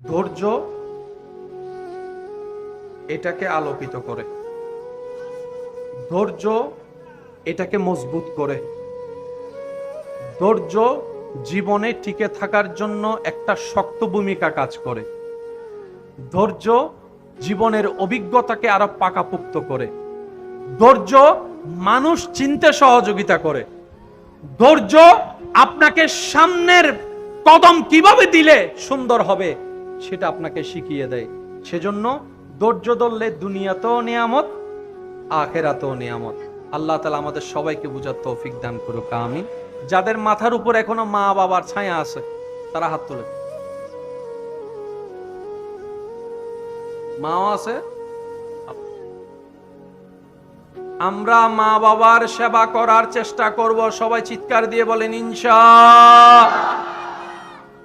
ধৈর্য এটাকে আলোকিত করে। ধৈর্য এটাকে মজবুত করে। ধৈর্য জীবনে টিকে থাকার জন্য একটা শক্ত ভূমিকা কাজ করে। ধৈর্য জীবনের অভিজ্ঞতাকে আরও পাকাপুক্ত করে। ধৈর্য মানুষ চিনতে সহযোগিতা করে। ধৈর্য আপনাকে সামনের কদম কীভাবে দিলে সুন্দর হবে? সেটা আপনাকে শিখিয়ে দেয়। সেজন্য ধৈর্য ধরলে দুনিয়াতেও নিয়ামত, আখেরাতেও নিয়ামত। আল্লাহ তালা আমাদের সবাইকে বুঝার তৌফিক দান করুক আমি যাদের মাথার উপর এখনও মা বাবার ছায়া আছে, তারা হাত তোলে মাও আছে? আমরা মা বাবার সেবা করার চেষ্টা করব, সবাই চিৎকার দিয়ে বলেন, ইনশা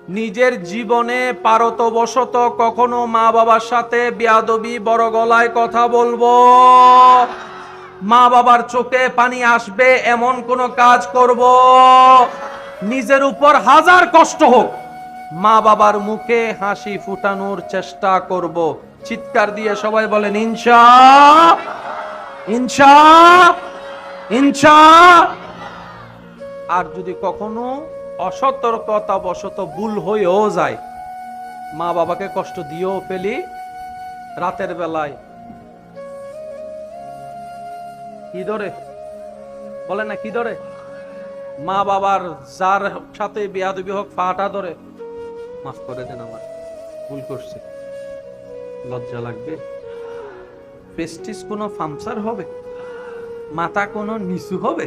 নিজের জীবনে পারতবশত কখনো মা বাবার সাথে বেয়াদবি, বড় গলায় কথা বলব। মা বাবার চোখে পানি আসবে, এমন কোন কাজ করব। নিজের উপর হাজার কষ্ট হোক মা বাবার মুখে হাসি ফুটানোর চেষ্টা করব। চিৎকার দিয়ে সবাই বলেন, ইনশা ইনশা ইনশা। আর যদি কখনো অসতর্কতা বশত ভুল হয়েও যায়। মা বাবাকে কষ্ট দিয়েও ফেলি। রাতের বেলায় কি ধরে বলে না কি ধরে মা বাবার যার সাথে বিয়াদবি হোক, ফাটা ধরে মাফ করে দেন আমার, ভুল করছে। লজ্জা লাগবে। পেস্টিস কোনো ফাংশন হবে? মাথা কোনো নিচু হবে?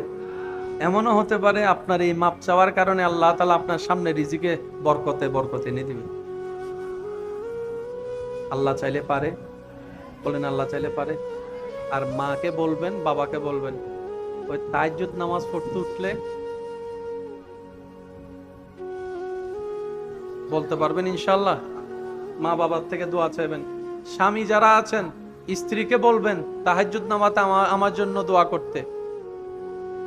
এমনও হতে পারে আপনার এই মাপ চাওয়ার কারণে আল্লাহ তালা আপনার সামনে রিজিকে, বরকতে বরকতে এনে দিবে আল্লাহ চাইলে পারে। বলেন, আল্লাহ চাইলে পারে। আর মাকে বলবেন, বাবাকে বলবেন, ওই তাইজুদ নামাজ পড়তে উঠলে বলতে পারবেন ইনশাল্লাহ মা বাবার থেকে দোয়া চাইবেন। স্বামী যারা আছেন, স্ত্রীকে বলবেন, তাহাজ্জুদ নামাতে আমার জন্য দোয়া করতে।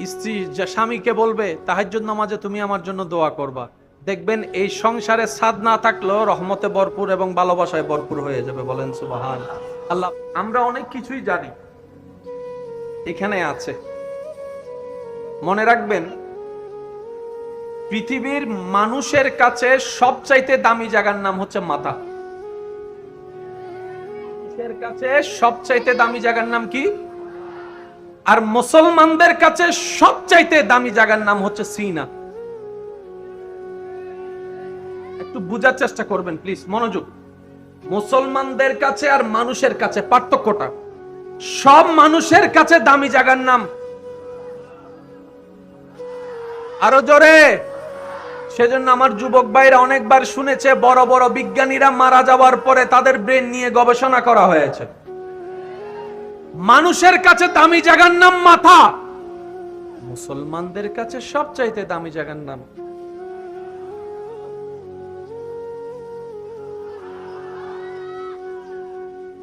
স্ত্রী যা স্বামীকে বলবে, তাহাজ্জুদ নামাজে তুমি আমার জন্য দোয়া করবা। দেখবেন, এই সংসারে সাদ না থাকলেও রহমতে ভরপুর এবং ভালোবাসায় ভরপুর হয়ে যাবে বলেন সুবাহান। আল্লাহ, আমরা অনেক কিছুই জানি। এখানে আছে। মনে রাখবেন, পৃথিবীর মানুষের কাছে সবচাইতে দামি জায়গার নাম হচ্ছে মাথা কাছে সবচাইতে দামি জায়গার নাম কি? আর মুসলমানদের কাছে সবচাইতে দামি জায়গার নাম হচ্ছে সিনা। একটু বুঝার চেষ্টা করবেন, প্লিজ, মনোযোগ। মুসলমানদের কাছে আর মানুষের কাছে পার্থক্যটা। সব মানুষের কাছে দামি জায়গার নাম। আরও জোরে। সেজন্য আমার যুবক ভাইরা অনেকবার শুনেছে, বড় বড় বিজ্ঞানীরা মারা যাওয়ার পরে তাদের ব্রেন নিয়ে গবেষণা করা হয়েছে। মানুষের কাছে দামি জায়গার নাম মাথা। মুসলমানদের কাছে সবচাইতে দামি জায়গার নাম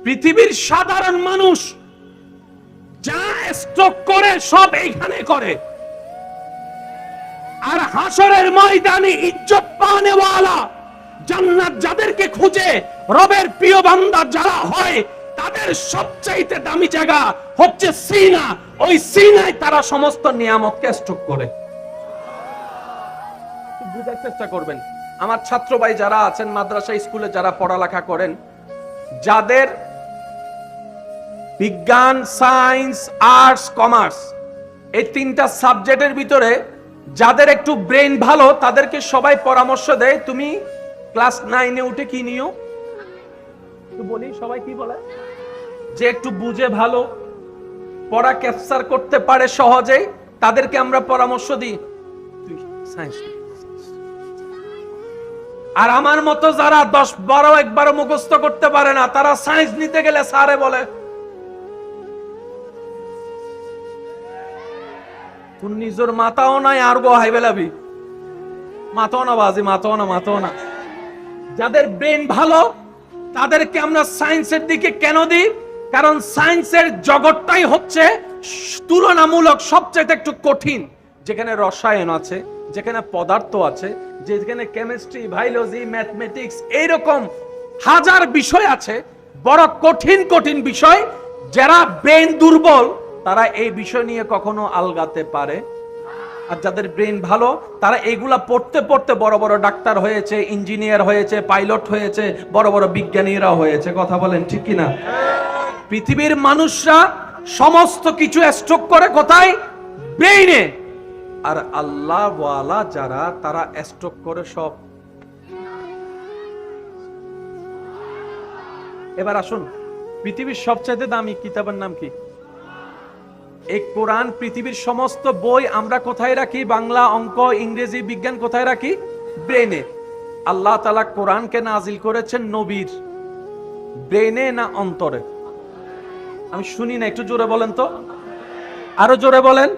পৃথিবীর সাধারণ মানুষ যা স্ট্রোক করে, সব এইখানে করে। আর হাসরের ময়দানে ইজ্জত পানেওয়ালা জান্নাত যাদেরকে খুঁজে, রবের প্রিয় বান্দা যারা হয় তাদের সবচাইতে দামি জায়গা হচ্ছে সিনা। ওই সিনায় তারা সমস্ত নিয়ামতকে স্টক করে। বুঝার চেষ্টা করবেন। আমার ছাত্র ভাই যারা আছেন, মাদ্রাসা স্কুলে যারা পড়ালেখা করেন, যাদের বিজ্ঞান, সায়েন্স, আর্টস, কমার্স, এই তিনটা সাবজেক্টের ভিতরে যাদের একটু ব্রেন ভালো, তাদেরকে সবাই পরামর্শ দেয়, তুমি ক্লাস নাইনে উঠে কি নিও? একটু বলি, সবাই কি বলে? যে একটু বুঝে ভালো, পড়া ক্যাপচার করতে পারে সহজেই, তাদেরকে আমরা পরামর্শ দিই। আর আমার মতো যারা দশ বারো একবারও করতে পারে না, তারা সায়েন্স নিতে গেলে বলে। তোর নিজের মাথাও নাই, আর গো হাই বেলাবি। মাথাও না বাজি, মাথাও না মাথাও না। যাদের ব্রেন ভালো তাদেরকে আমরা সায়েন্সের দিকে কেন দিই? কারণ সায়েন্সের জগৎটাই হচ্ছে তুলনামূলক সবচেয়ে একটু কঠিন। যেখানে রসায়ন আছে, যেখানে পদার্থ আছে, যেখানে কেমিস্ট্রি, বায়োলজি, ম্যাথমেটিক্স, এইরকম হাজার বিষয় আছে, বড় কঠিন কঠিন বিষয়। যারা ব্রেন দুর্বল, তারা এই বিষয় নিয়ে কখনো আলগাতে পারে আর যাদের ব্রেন ভালো, তারা এগুলা পড়তে পড়তে বড় বড় ডাক্তার হয়েছে ইঞ্জিনিয়ার হয়েছে পাইলট হয়েছে, বড় বড় বিজ্ঞানীরা হয়েছে। কথা বলেন ঠিক কিনা? পৃথিবীর মানুষরা সমস্ত কিছু স্ট্রোক করে কোথায়? ব্রেইনে আর আল্লাহ ওয়ালা যারা, তারা স্ট্রোক করে সব। এবার আসুন, পৃথিবীর সবচাইতে দামি কিতাবের নাম কি? এই কোরআন পৃথিবীর সমস্ত বই আমরা কোথায় রাখি? বাংলা অঙ্ক, ইংরেজি বিজ্ঞান কোথায় রাখি? ব্রেনে। আল্লাহ তালা কোরআনকে নাজিল করেছেন নবীর। ব্রেনে না অন্তরে? আমি শুনি না, একটু জোরে বলেন তো। আরও জোরে বলেন।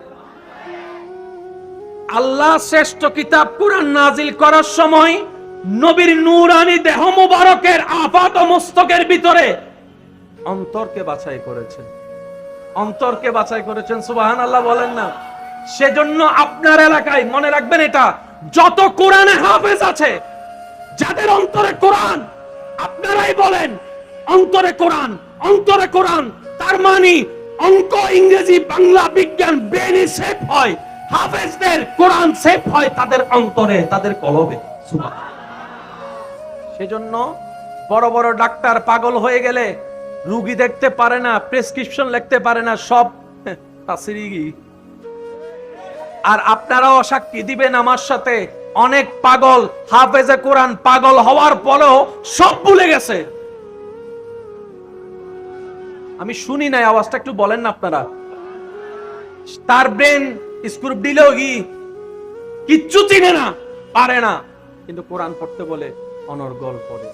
আল্লাহ শ্রেষ্ঠ কিতাব কোরআন নাজিল করার সময় নবীর নূরানি দেহ মুবারকের আপাত মস্তকের ভিতরে অন্তরকে বাছাই করেছেন। অন্তরকে বাছাই করেছেন সুবাহান আল্লাহ বলেন না। সেজন্য আপনার এলাকায় মনে রাখবেন এটা, যত কোরআনে হাফেজ আছে, যাদের অন্তরে কোরআন, আপনারাই বলেন, অন্তরে কোরআন অন্তরে কোরআন, তার মানে অঙ্ক, ইংরেজি, বাংলা, বিজ্ঞান ব্রেনে সেফ হয়, হাফেজদের কোরআন সেফ হয় তাদের অন্তরে, তাদের কলবে সেজন্য বড় বড় ডাক্তার পাগল হয়ে গেলে রুগী দেখতে পারে না প্রেসক্রিপশন লিখতে পারে না, সব তাসিরিগি আর আপনারাও সাক্ষী দিবেন আমার সাথে, অনেক পাগল, হাফেজে কোরআন পাগল হওয়ার পরেও সব ভুলে গেছে। আমি শুনি নাই, আওয়াজটা একটু বলেন না আপনারা। তার ব্রেন স্ক্রুপ দিলেও কি কিচ্ছু চিনে না, পারে না। কিন্তু কোরআন পড়তে বলে, অনর্গল পড়ে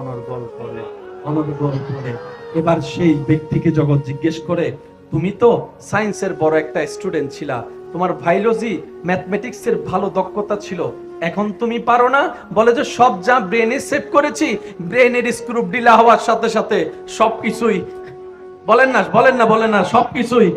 অনর্গল পড়ে। অনর্গল করে এবার সেই ব্যক্তিকে জগৎ জিজ্ঞেস করে, তুমি তো সায়েন্সের বড় একটা স্টুডেন্ট ছিলা। তোমার বায়োলজি ম্যাথমেটিক্স এর ভালো দক্ষতা ছিল। এখন তুমি পারো না? বলে যে সব যা ব্রেনে সেভ করেছি ব্রেনের স্ক্রুপ ডিলা হওয়ার সাথে সাথে সবকিছুই বলেন না বলেন না বলেন না, সবকিছুই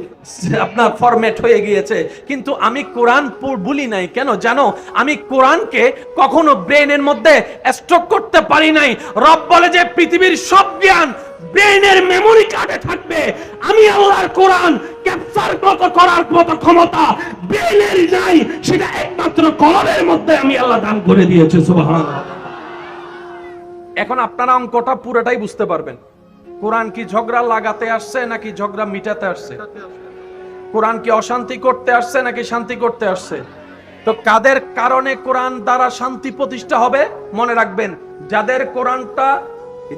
আপনার ফরম্যাট হয়ে গিয়েছে। কিন্তু আমি কোরআন ভুলি নাই, কেন জানো? আমি কোরআনকে কখনো ব্রেনের মধ্যে স্ট্রোক করতে পারি নাই। রব বলে যে পৃথিবীর সব জ্ঞান ব্রেনের মেমোরি কার্ডে থাকবে। আমি আল্লাহর কোরআন ক্যাপচার করার মতো ক্ষমতা ব্রেনের নাই, সেটা একমাত্র কলমের মধ্যে আমি আল্লাহ দান করে দিয়েছে, সুবহানাল্লাহ। এখন আপনারা অঙ্কটা পুরোটাই বুঝতে পারবেন। কোরআন কি ঝগড়া লাগাতে আসছে নাকি ঝগড়া মিটাতে আসছে? কোরআন কি অশান্তি করতে আসছে নাকি শান্তি করতে আসছে? তো কাদের কারণে কোরআন দ্বারা শান্তি প্রতিষ্ঠা হবে? মনে রাখবেন, যাদের কোরআনটা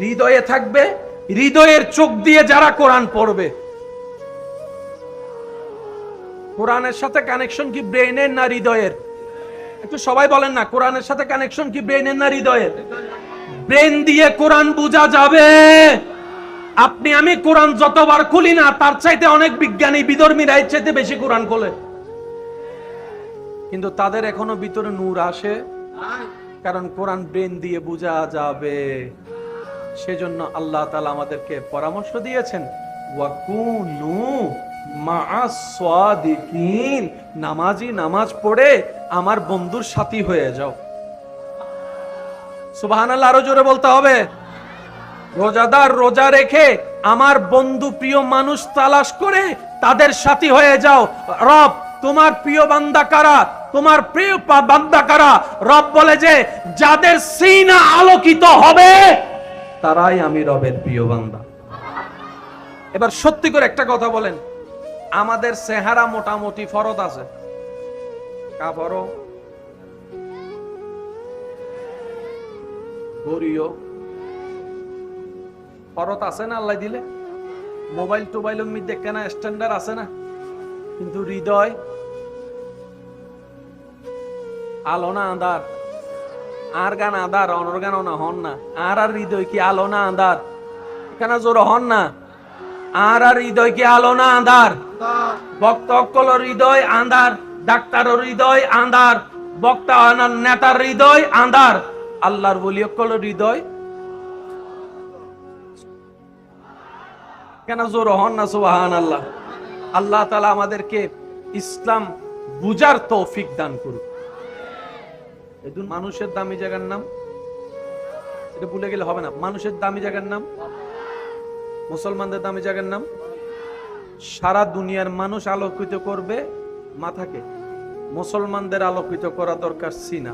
হৃদয়ে থাকবে, হৃদয়ের চোখ দিয়ে যারা কোরআন পড়বে। কোরআনের সাথে কানেকশন কি ব্রেনের না হৃদয়ের? একটু সবাই বলেন না, কোরআনের সাথে কানেকশন কি ব্রেনের না হৃদয়ের? ব্রেন দিয়ে কোরআন বোঝা যাবে। আপনি, আমি কোরআন যতবার খুলি না, তার চাইতে অনেক বিজ্ঞানী বিধর্মীরা এর চাইতে বেশি কোরআন খোলে। কিন্তু তাদের এখনও ভিতরে নূর আসে, কারণ কোরআন ব্রেন দিয়ে বোঝা যাবে। সেজন্য আল্লাহ তালা আমাদেরকে পরামর্শ দিয়েছেন, ওয়াকুনু নামাজি নামাজ পড়ে আমার বন্ধুর সাথী হয়ে যাও। সুবহানাল্লাহ, আরও জোরে বলতে হবে। রোজাদার রোজা রেখে আমার বন্ধু প্রিয় মানুষ তালাশ করে তাদের সাথী হয়ে যাও। রব, তোমার প্রিয় বান্দা কারা? তোমার প্রিয় বান্দা কারা? রব বলে যে, যাদের সিনা আলোকিত হবে, তারাই আমি রবের প্রিয় বান্দা। এবার সত্যি করে একটা কথা বলেন। আমাদের চেহারা মোটামুটি ফরত আছে। কা ফরত গরিও ফরত আছে না আল্লাহ দিলে? মোবাইল টোবাইলের মধ্যে কেনা স্ট্যান্ডার্ড আছে না? কিন্তু হৃদয় আলো না আন্দার আর গান আদার অনর গান না, হন না। আর আর হৃদয় কি আলো না আন্দার এখানে জোর হন না। আর আর হৃদয় কি আলো না আন্দার ভক্ত অকল হৃদয় আন্দার ডাক্তার হৃদয় আন্দার বক্তা নেতার হৃদয় আন্দার আল্লাহর বলি অকল হৃদয় কেন জোর হন না সুবাহান আল্লাহ আল্লাহ তালা আমাদেরকে ইসলাম বুজার তৌফিক দান করুক। এদুন মানুষের দামি জায়গার নাম? এটা ভুলে গেলে হবে না। মানুষের দামি জায়গার নাম? মুসলমানদের দামি জায়গার নাম? সারা দুনিয়ার মানুষ আলোকিত করবে মাথাকে। মুসলমানদের আলোকিত করা দরকার সিনা।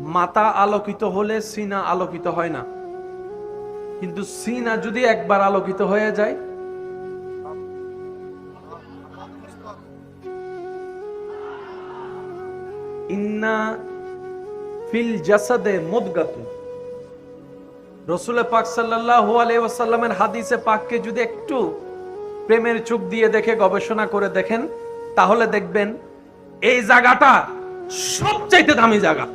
মাথা আলোকিত হলে সিনা আলোকিত হয় না। কিন্তু সিনা যদি একবার আলোকিত হয়ে যায়, ইন্না ফিল জাসাদে মুদগাতুন রসুল পাক সাল্লাল্লাহু আলাইহি ওয়াসাল্লামের হাদিসে পাককে যদি একটু প্রেমের চোখ দিয়ে দেখে, গবেষণা করে দেখেন, তাহলে দেখবেন এই জায়গাটা সবচাইতে দামি জায়গা।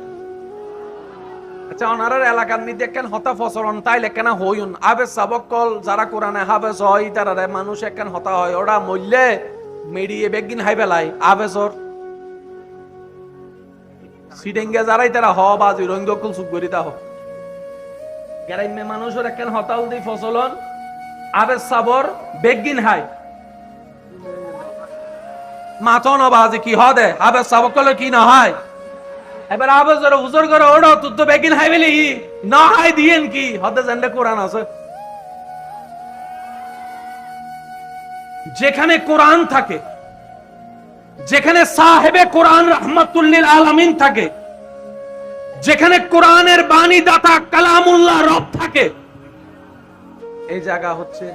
আচ্ছা ওনার এলাকার মধ্যে কেন হতা ফসরন তাইলে কেন হইউন? আবে সাবকল যারা কোরআনে হাবেস হয় তারা মানুষ একখান হতা হয়? ওরা মূল্যে মেডিয়ে বেগিন হাই বেলাই আবেসর সিডেঙ্গে যারাই তারা হ, বাজি রঙ্গকুল সুখ করিতা হ গ্রাম্য মানুষের একখান হতাল দি ফসলন? আবে সাবর বেগিন হাই। বাজি কি হদে? আবে সাবকল কি না হয়? এবার আবে জোরে হুজুর করে তুই তো বেগিন না হাই দিয়েন কি? জানলে কোরআন আছে। যেখানে কোরআন থাকে, যেখানে সাহেবে কোরআন রহমাতুল্লিল আলামিন থাকে, যেখানে কোরআনের বাণী দাতা কালামুল্লাহ রব থাকে, এই জায়গা হচ্ছে,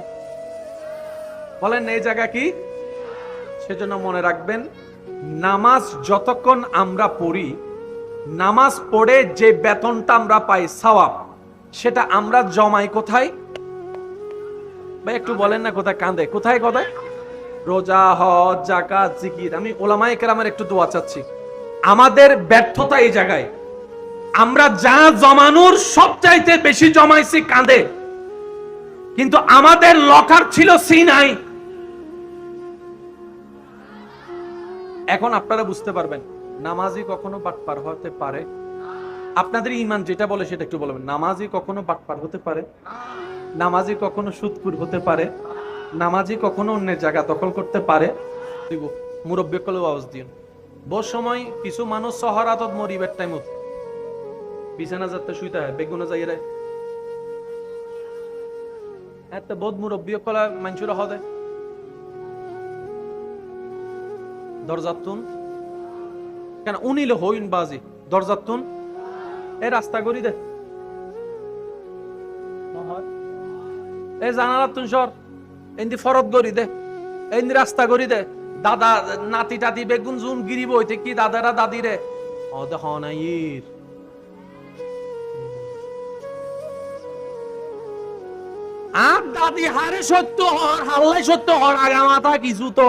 বলেন এই জায়গা কি? সেজন্য মনে রাখবেন, নামাজ যতক্ষণ আমরা পড়ি নামাজ পড়ে যে বেতনটা আমরা পাই সওয়াব, সেটা আমরা জমাই কোথায়? ভাই, একটু বলেন না কোথায় কাঁদে? কোথায় কোথায়? রোজা, হজ জাকাত জিকির। আমি ওলামায়ে কেরামের একটু দোয়া চাচ্ছি। আমাদের ব্যর্থতা এই জায়গায়। আমরা যা জমানোর সবচাইতে বেশি জমাইছি কাঁদে। কিন্তু আমাদের লকার ছিল সি নাই এখন আপনারা বুঝতে পারবেন। নামাজি কখনো বাটপার হতে পারে? আপনাদের ইমান যেটা বলে সেটা একটু বলবেন। নামাজি কখনো বাটপার হতে পারে? নামাজি কখনো সুদপুর হতে পারে? নামাজি কখনো অন্যের জায়গা দখল করতে পারে? মুরব্বী কলেও আওয়াজ দিন বহু সময় কিছু মানুষ শহরাতত মরিবের টাইমত বিছানা যাতে শুইতে হয়, বেগুনে যাই রে এত বোধ মুরব্বী কলা মানুষের হদে। দরজাতুন কেন উনিলে হইন বাজি দরজাতুন এ রাস্তা করি দে। এ সর। এন্দি ফরত দে। এন্দি রাস্তা গড়ি দে। দাদা, নাতি, টাতি, বেগুন, জুন, গিরিব হইতে কি দাদারা দাদি রে ও দেখ নাইর আর দাদি, হারে সত্য হর, হাল্লাই সত্য হর আগা মাথা কিছু তো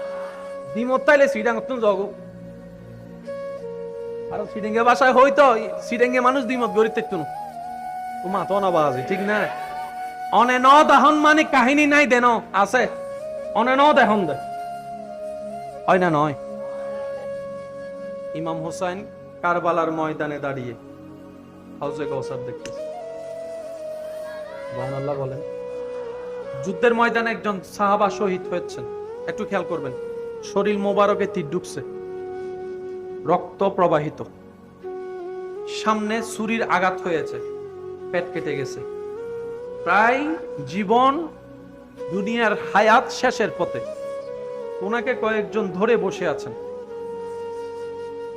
দ্বিমত তাইলে সিডাং তুন জগো। আর সিডেঙ্গে বাসায় হইতো সিডেঙ্গে মানুষ দ্বিমত গরিতে তুন ও মাতো না বাজি, ঠিক না? অনে ন দাহন মানে কাহিনী নাই দেন, আছে। অনে ন দেহন দে। হয় না নয়? ইমাম হোসেন কারবালার ময়দানে দাঁড়িয়ে হাউজে গৌসার দেখতেছে। বলেন। যুদ্ধের ময়দানে একজন সাহাবা শহীদ হয়েছেন। একটু খেয়াল করবেন। শরীর মোবারকে তীর ঢুকছে। রক্ত প্রবাহিত। সামনে ছুরির আঘাত হয়েছে। পেট কেটে গেছে। প্রায় জীবন দুনিয়ার হায়াত শেষের পথে। ওনাকে কয়েকজন ধরে বসে আছেন।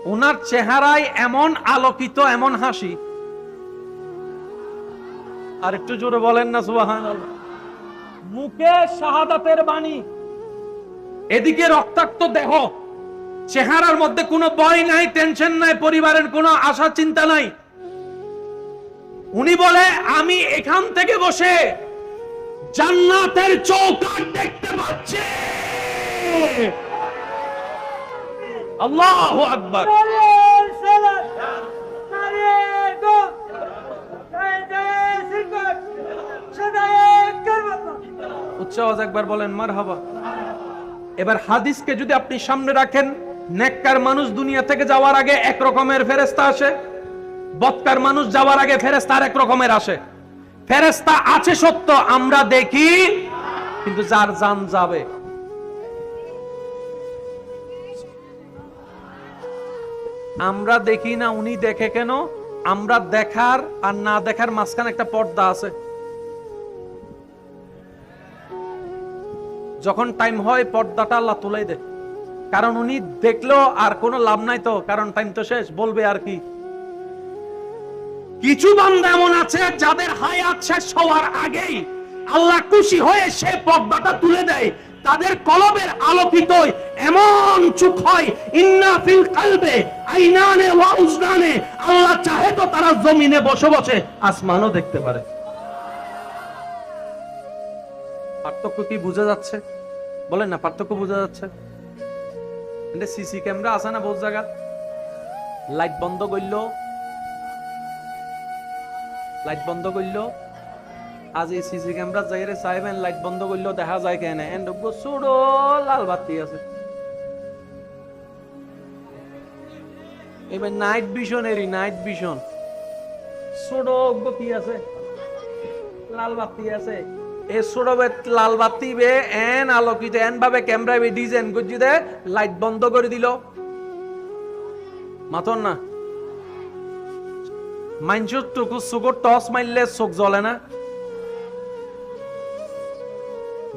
ওনার চেহারায় এমন আলোকিত, এমন হাসি। আর একটু জোরে বলেন না সুবাহান মুখে শাহাদাতের বাণী। এদিকে রক্তাক্ত দেহ। চেহারার মধ্যে কোনো ভয় নাই টেনশন নাই, পরিবারের কোনো আশা, চিন্তা নাই। উনি বলে, আমি এখান থেকে বসে জান্নাতের চৌকাট দেখতে পাচ্ছি। আল্লাহু আকবার। উচ্চ আওয়াজ একবার বলেন মার হাবা এবার হাদিসকে যদি আপনি সামনে রাখেন, নেককার মানুষ দুনিয়া থেকে যাওয়ার আগে এক রকমের ফেরেস্তা আসে, বৎকার মানুষ যাওয়ার আগে ফেরেস্তা আর এক রকমের আসে। ফেরেস্তা আছে সত্য, আমরা দেখি, কিন্তু যার জান যাবে। আমরা দেখি না, উনি দেখে কেন? আমরা দেখার আর না দেখার মাঝখানে একটা পর্দা আছে। যখন টাইম হয়, পর্দাটা আল্লাহ তুলাই দেয় কারণ উনি দেখল আর কোনো লাভ নাই তো, কারণ টাইম তো শেষ, বলবে আর কি। কিছু বান্দা এমন আছে যাদের হায়াত শেষ হওয়ার আগেই আল্লাহ খুশি হয়ে সে পর্দাটা তুলে দেয়। তাদের কলবের আলোকিত এমন চোখ হয়, ইন্না ফিল কালবে, আইনানে ওয়া উজনানে। আল্লাহ চাহে তো তারা জমিনে বসে বসে আসমানও দেখতে পারে। পার্থক্য কি বোঝা যাচ্ছে? বলেন না, পার্থক্য বোঝা যাচ্ছে। সিসি ক্যামেরা আছে না বহু জায়গা লাইট বন্ধ করল। লাইট বন্ধ করল। আজ এই সিসি ক্যামেরা যাইরে চাইবেন, লাইট বন্ধ করল, দেখা যায় কেন। এন্ড ছোড়ো লাল বাতি আছে। এবার নাইট ভিশন এরই নাইট ভিশন। ছোড়ো কি আছে? লাল বাতি আছে। এ ছোড়বে লাল বাতি বে এন আলোকিত, এন ভাবে ক্যামেরা বে ডিজাইন করছি দে, লাইট বন্ধ করে দিল। মাতন না। মাইনচুর টুকু চোখর টস মারলে চোখ জ্বলে না।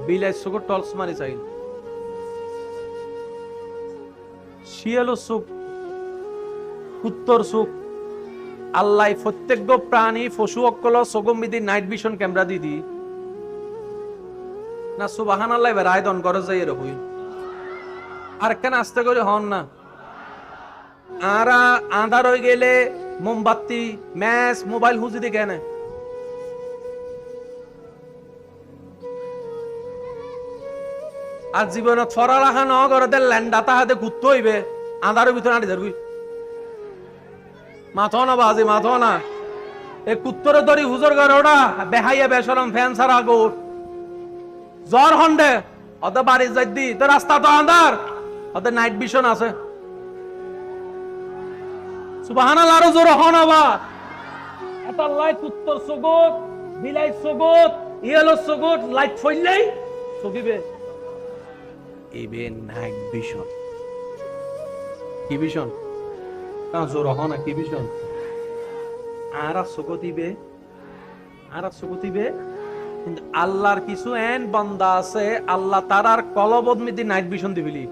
বিলাই চোখর টস মারি চাইল শিয়ালো চোখ উত্তর চোখ আল্লাহ প্রত্যেক প্রাণী, পশু, অকল সগম্বিধি নাইট ভিশন ক্যামেরা দিদি না সুবাহান আল্লাহ এবার আয়দন করে যাই এর হই। আর কেন আস্তে করে হন না? আরা আন্ধার হয়ে গেলে মোমবাতি, ম্যাচ, মোবাইল হুজি দি কেন। আর জীবনে ছড়া রাখা ন করে দে ল্যান্ডাতা হাতে ঘুরতে হইবে। আন্ধারের ভিতরে আনি ধরবি। মাথো না বাজি, মাথো না। এ কুত্তরে দরি হুজুর করে ওটা বেহাইয়া বেসরম ফ্যান সারা গোট জ্বর হন্ডে ওদের বাড়ি যাই দি তো রাস্তা তো আন্ধার। ওদের নাইট ভিশন আছে। সুবাহানাল আরও জোর হন আবার। এটা লাইট উত্তর সগত বিলাই সগত ইয়েলো সগত লাইট ফইলেই সগিবে ইবে নাইট ভিশন কি ভিশন তা জোর হন কি ভিশন আরা সগতিবে আরা সগতিবে। কিন্তু আল্লাহর কিছু এন বান্দা আছে, আল্লাহ তারার কলবদ মিদি নাইট ভিশন দিবিলি।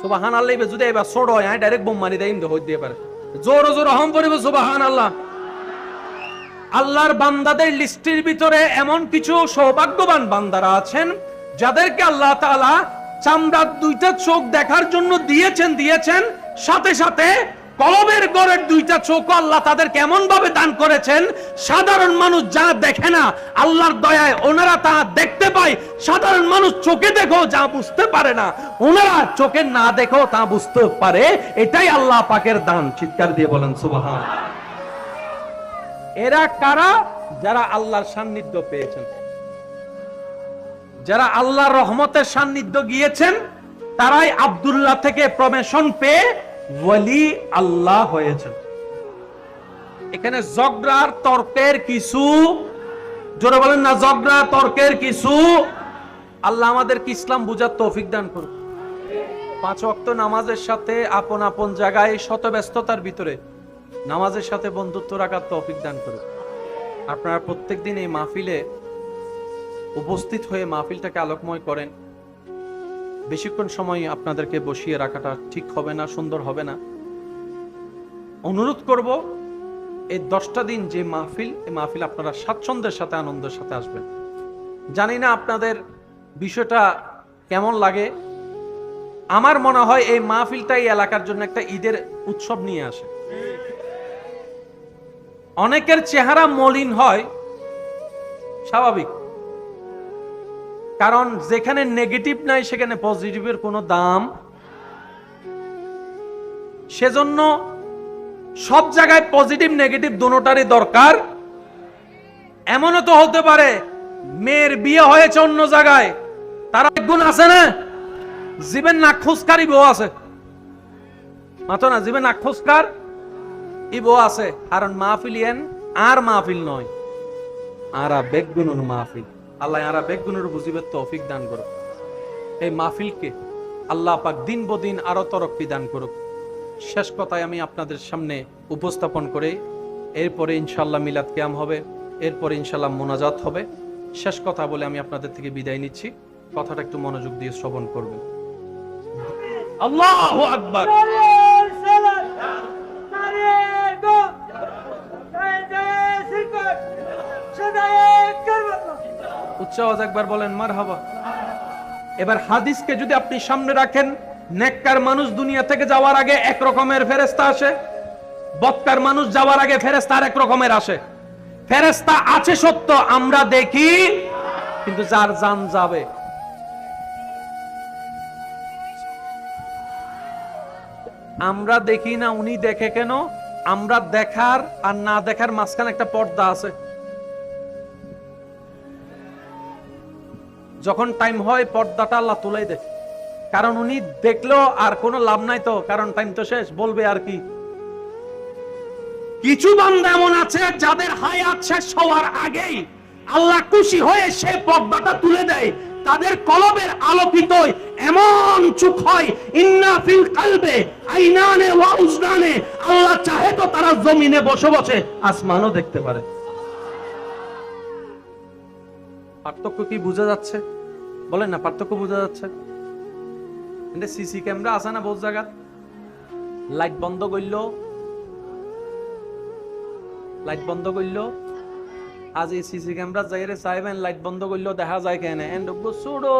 সুবাহান আল্লাহ যদি এবার ছোট হয় ডাইরেক্ট বোম মারি দেয় ইন্দু হইতে পারে। জোর জোর হম পড়িব সুবাহান আল্লাহ আল্লাহর বান্দাদের লিস্টের ভিতরে এমন কিছু সৌভাগ্যবান বান্দারা আছেন, যাদেরকে আল্লাহ তাআলা চামড়ার দুইটা চোখ দেখার জন্য দিয়েছেন দিয়েছেন, সাথে সাথে কলবের গড়ের দুইটা চোখ আল্লাহ তাদের কেমন ভাবে দান করেছেন? সাধারণ মানুষ যা দেখে না, আল্লাহর দয়ায় ওনারা তা দেখতে পায়। সাধারণ মানুষ চোখে দেখো, যা বুঝতে পারে না। ওনারা চোখে না দেখো, তা বুঝতে পারে। এটাই আল্লাহ পাকের দান। চিৎকার দিয়ে বলেন, সুবহান। এরা কারা? যারা আল্লাহর সান্নিধ্য পেয়েছেন। যারা আল্লাহর রহমতের সান্নিধ্য গিয়েছেন, তারাই আব্দুল্লাহ থেকে প্রমেশন পেয়ে ওয়ালি আল্লাহ হয়েছেন। এখানে জগরার তর্কের কিছু, জোরে বলেন না জগরা তর্কের কিছু, আল্লাহ আমাদেরকে ইসলাম বুঝার তৌফিক দান করুন। পাঁচ ওয়াক্ত নামাজের সাথে আপন আপন জায়গায় শত ব্যস্ততার ভিতরে নামাজের সাথে বন্ধুত্ব রাখার তৌফিক দান করুন। আপনারা প্রত্যেকদিন এই মাহফিলে উপস্থিত হয়ে মাহফিলটাকে আলোকময় করেন। বেশিক্ষণ সময় আপনাদেরকে বসিয়ে রাখাটা ঠিক হবে না, সুন্দর হবে না। অনুরোধ করব, এই দশটা দিন যে মাহফিল, এই মাহফিল আপনারা স্বাচ্ছন্দ্যের সাথে, আনন্দের সাথে আসবেন। জানি না আপনাদের বিষয়টা কেমন লাগে। আমার মনে হয় এই মাহফিলটাই এলাকার জন্য একটা ঈদের উৎসব নিয়ে আসে। অনেকের চেহারা মলিন হয়, স্বাভাবিক। কারণ যেখানে নেগেটিভ নাই, সেখানে পজিটিভের কোনো দাম সেজন্য সব জায়গায় পজিটিভ নেগেটিভ দুটারই দরকার। এমনও তো হতে পারে, মেয়ের বিয়ে হয়েছে অন্য জায়গায়, তারা গুণ আছে না? জীবের নাক খুসকারি বউ আছে। মাতো না জীবের ই বউ আছে। কারণ মাহফিলিয়েন আর মাহফিল নয়। আরা বেগুনুর মাহফিল। আল্লাহ আরা বেগুনুর বুঝিবে তৌফিক দান করুক। এই মাহফিলকে আল্লাহ পাক দিন বদিন আরও তরক্কি দান করুক। শেষ কথায় আমি আপনাদের সামনে উপস্থাপন করে, এরপরে ইনশাল্লাহ মিলাদ ক্যাম হবে, এরপরে ইনশাল্লাহ মোনাজাত হবে। শেষ কথা বলে আমি আপনাদের থেকে বিদায় নিচ্ছি। কথাটা একটু মনোযোগ দিয়ে শ্রবণ করবেন। আল্লাহ আকবার। উচ্চ একবার বলেন মার হাবা এবার হাদিসকে যদি আপনি সামনে রাখেন, নেককার মানুষ দুনিয়া থেকে যাওয়ার আগে এক রকমের ফেরেস্তা আসে মানুষ যাওয়ার আগে ফেরেস্তা আর এক রকমের আসে। ফেরেস্তা আছে সত্য, আমরা দেখি, কিন্তু যার জান যাবে। আমরা দেখি না, উনি দেখে কেন? আমরা দেখার আর না দেখার মাঝখানে একটা পর্দা আছে। যখন টাইম হয়, পর্দাটা আল্লাহ তুলাই দেয়। কারণ উনি দেখল আর কোনো লাভ নাই তো, কারণ টাইম তো শেষ, বলবে আর কি। কিছু বান্দা এমন আছে যাদের হায়াত শেষ হওয়ার আগেই আল্লাহ খুশি হয়ে সে পর্দাটা তুলে দেয়। তাদের কলবের আলোকিত এমন চুপ হয়, ইন্না ফিল কালবে, আইনানে ওয়া উজনানে। আল্লাহ চাহে তো তারা জমিনে বসে বসে আসমানও দেখতে পারে। পার্থক্য কি বোঝা যাচ্ছে? বলেন না, পার্থক্য বোঝা যাচ্ছে? কিন্তু সিসি ক্যামেরা আছে না বহু জায়গা লাইট বন্ধ করল লাইট বন্ধ করল আজ এই সিসি ক্যামেরা যাইরে চাইবেন লাইট বন্ধ করল দেখা যায় কেন। এন্ড সুড়ো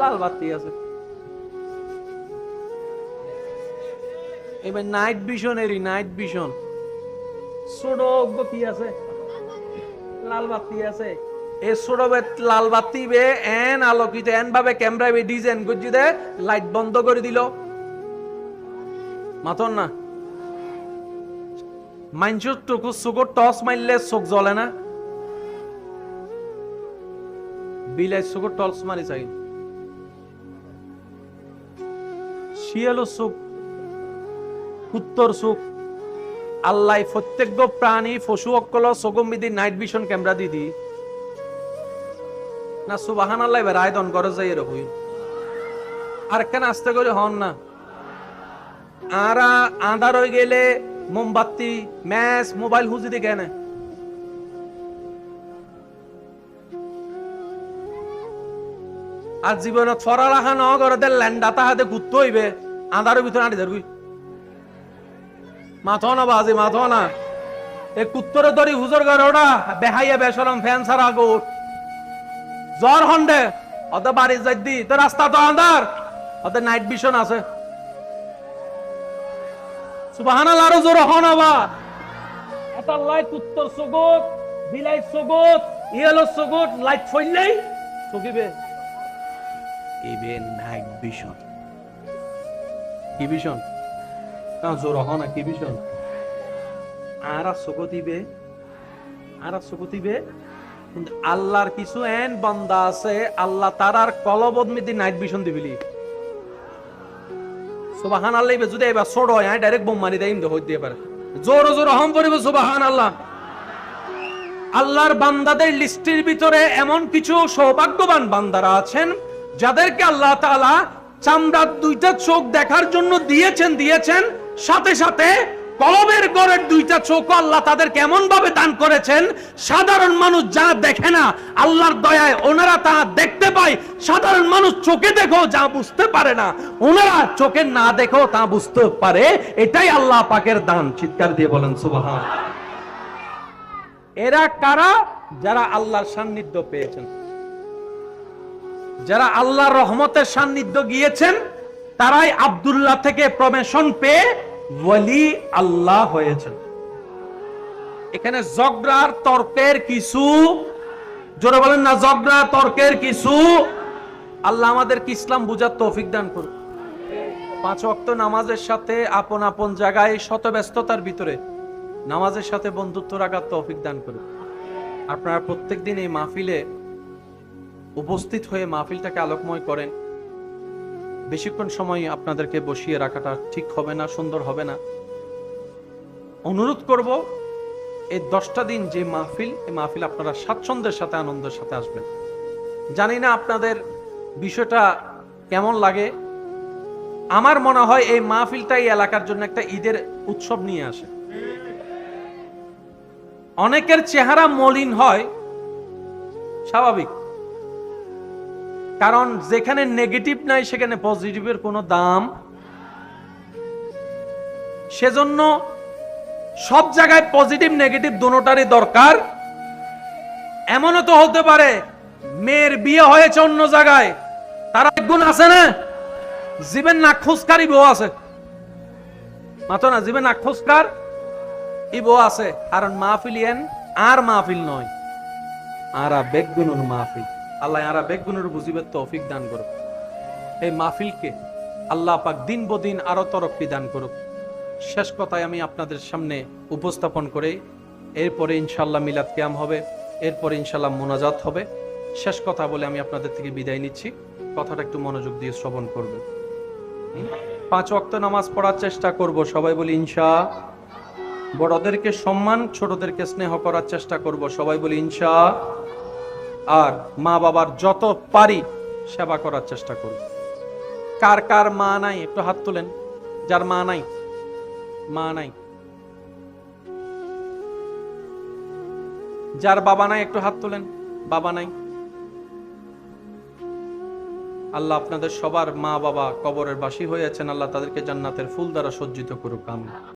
লাল বাতি আছে। এবার নাইট ভিশন এরই নাইট ভিশন সুড়ো কি আছে? লাল বাতি আছে। এ সুরবে লাল বাতি বে, এন আলোকিত, এন ভাবে ক্যামেরা বে, ডিজাইন করছি দে লাইট বন্ধ করে দিল। মাতন না। মাইনচুর টুকু সুগর টস মারলে চোখ জ্বলে না। বিলাই সুগর টস মারি চাই। শিয়ালো সুখ, উত্তর সুখ। আল্লাহ প্রত্যেক প্রাণী, পশু অকল বিধি নাইট ভিশন ক্যামেরা দিদি না সুবাহান আল্লাহ এবার আয়দন যাই এরকম আর কেন আসতে করে হন না? আর আঁধার হয়ে গেলে মোমবাতি, ম্যাচ, মোবাইল হুজি দিয়ে কেন। আর জীবনত ফরালাখা ন করে দে, ল্যান্ডা তাহাতে ঘুরতে হইবে। আঁধারের ভিতরে আঁটি ধরবি। মাথো না বাজে, মাথো না। এ কুত্তরে ধরি হুজুর ঘরে ওটা, বেহাইয়া বেসরম ফ্যান সারা গোট। জ্বর হন্ডে ওদের বাড়ি যাই দি তো রাস্তা তো আন্ধার। ওদের নাইট ভিশন আছে। সুবাহানাল আরও জোর হন আবা এটা লাইট উত্তর সগত বিলাই সগত ইয়েলো সগত লাইট ফইলেই চকিবে ইবে নাইট ভিশন কি ভিশন না জোর হন কি ভিশন আরা সগতিবে আরা সগতিবে। কিন্তু আল্লাহর কিছু এন বান্দা আছে, আল্লাহ তারার কলবদ মিদি নাইট ভিশন দিবিলি সুবাহান আল্লাহ যদি এবার ছোট হয় ডাইরেক্ট বোম মারি দেয় হইতে পারে। জোর জোর হম পড়িব সুবাহান আল্লাহ আল্লাহর বান্দাদের লিস্টের ভিতরে এমন কিছু সৌভাগ্যবান বান্দারা আছেন, যাদেরকে আল্লাহ তাআলা চামড়ার দুইটা চোখ দেখার জন্য দিয়েছেন দিয়েছেন, সাথে সাথে কলবের গড়ের দুইটা চোখ আল্লাহ তাদের কেমন ভাবে দান করেছেন, সাধারণ মানুষ যা দেখে না, আল্লাহর দয়ায় ওনারা তা দেখতে পায়, সাধারণ মানুষ চোখে দেখো যা বুঝতে পারে না, ওনারা চোখে না দেখো তা বুঝতে পারে, এটাই আল্লাহ পাকের দান, চিৎকার দিয়ে বলেন, সুবহান। এরা কারা? যারা আল্লাহর সান্নিধ্য পেয়েছেন। যারা আল্লাহর রহমতের সান্নিধ্য গিয়েছেন, তারাই আব্দুল্লাহ থেকে প্রমেশন পেয়ে ওয়ালি আল্লাহ হয়েছেন। এখানে জগরার তর্কের কিছু, জোরে বলেন না জগরা তর্কের কিছু, আল্লাহ আমাদেরকে ইসলাম বুঝার তৌফিক দান করুন। পাঁচ ওয়াক্ত নামাজের সাথে আপন আপন জায়গায় শত ব্যস্ততার ভিতরে নামাজের সাথে বন্ধুত্ব রাখার তৌফিক দান করুন। আপনারা প্রত্যেক দিন এই মাহফিলে উপস্থিত হয়ে মাহফিলটাকে আলোকময় করেন। বেশিক্ষণ সময় আপনাদেরকে বসিয়ে রাখাটা ঠিক হবে না, সুন্দর হবে না। অনুরোধ করব, এই দশটা দিন যে মাহফিল, এই মাহফিল আপনারা স্বাচ্ছন্দ্যের সাথে, আনন্দের সাথে আসবেন। জানি না আপনাদের বিষয়টা কেমন লাগে। আমার মনে হয় এই মাহফিলটা এই এলাকার জন্য একটা ঈদের উৎসব নিয়ে আসে। অনেকের চেহারা মলিন হয়, স্বাভাবিক। কারণ যেখানে নেগেটিভ নাই, সেখানে পজিটিভের কোনো দাম সেজন্য সব জায়গায় পজিটিভ নেগেটিভ দুটারই দরকার। এমনও তো হতে পারে, মেয়ের বিয়ে হয়েছে অন্য জায়গায়, তারা গুণ আছে না? জীবেন নাক্ষুসকারই বউ আছে। মাতো না, জীবেন নাক্ষুসকার ই বউ আছে। কারণ মাহফিলিয়েন আর মাহফিল নয়। আরা বেগুনুর মাহফিল। আল্লাহ আরা বেগুনুর বুঝিবে তৌফিক দান করুক। এই মাহফিলকে আল্লাহ পাক দিন বদিন আরও তরক্কি দান করুক। শেষ কথায় আমি আপনাদের সামনে উপস্থাপন করে, এরপরে ইনশাল্লাহ মিলাদ ক্যাম হবে, এরপরে ইনশাল্লাহ মোনাজাত হবে। শেষ কথা বলে আমি আপনাদের থেকে বিদায় নিচ্ছি। কথাটা একটু মনোযোগ দিয়ে শ্রবণ করবেন। হুম? পাঁচ ওয়াক্ত নামাজ পড়ার চেষ্টা করব, সবাই বলি ইনশা। বড়দেরকে সম্মান, ছোটদেরকে স্নেহ করার চেষ্টা করব, সবাই বলি ইনশা। আর মা বাবার যত পারি সেবা করার চেষ্টা করব কার কার মা নাই, একটু হাত তুলেন। যার মা নাই মা নাই। যার বাবা নাই, একটু হাত তোলেন। বাবা নাই। আল্লাহ আপনাদের সবার মা বাবা কবরের বাসী হয়েছেন। আল্লাহ তাদেরকে জান্নাতের ফুল দ্বারা সজ্জিত করুক আমি